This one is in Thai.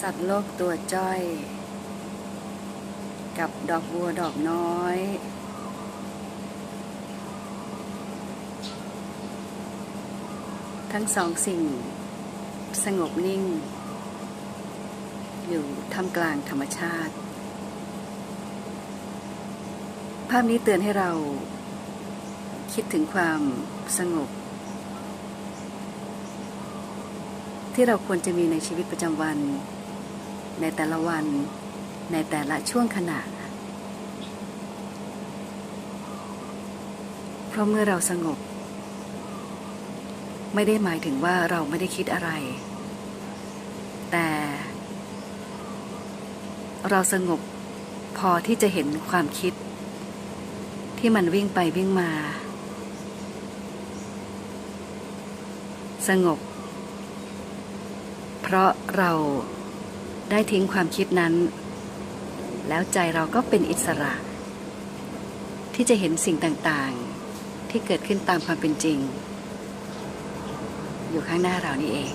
สัตว์โลกตัวจ้อย กับดอกบัวดอกน้อย ทั้งสองสิ่ง สงบนิ่ง อยู่ท่ามกลางธรรมชาติ ภาพนี้เตือนให้เรา คิดถึงความสงบที่เราควรจะมีในชีวิตประจำวัน ในแต่ละวันในแต่ละช่วงขณะ เพราะเมื่อเราสงบ ไม่ได้หมายถึงว่าเราไม่ได้คิดอะไร แต่ เราสงบพอที่จะเห็นความคิด ที่มันวิ่งไปวิ่งมา สงบ เพราะเรา ได้ทิ้งความคิดนั้น แล้วใจเราก็เป็นอิสระ ที่จะเห็นสิ่งต่างๆ ที่เกิดขึ้นตามความเป็นจริง อยู่ข้างหน้าเรานี่เอง